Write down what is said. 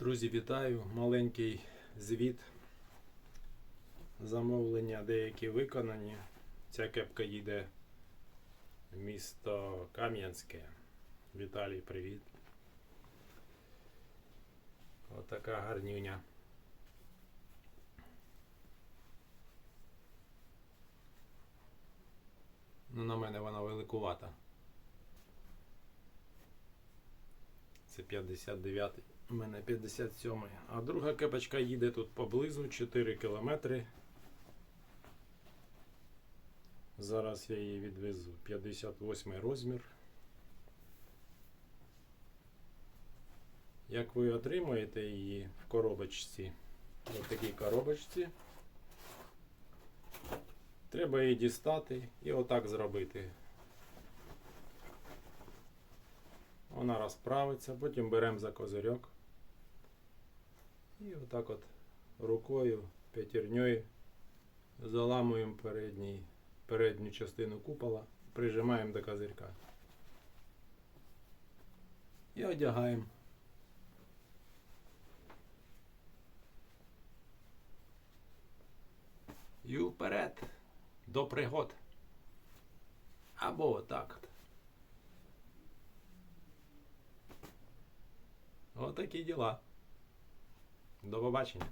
Друзі, вітаю! Маленький звіт. Замовлення деякі виконані. Ця кепка їде в місто Кам'янське. Віталій, привіт. Отака гарнюня. Ну, на мене вона великувата. Це 59-й. у мене 57 А друга кепочка їде тут поблизу 4 кілометри. Зараз я її відвезу. 58 розмір. Як ви отримуєте її в коробочці? В такій коробочці. Треба її дістати і отак зробити. Вона розправиться, потім беремо за козирьок. І отак от рукою, п'ятірньою заламуємо передній, передню частину купола, прижимаємо до козирька. І одягаємо. І вперед до пригод. Або отак Отакі діла. До побачення.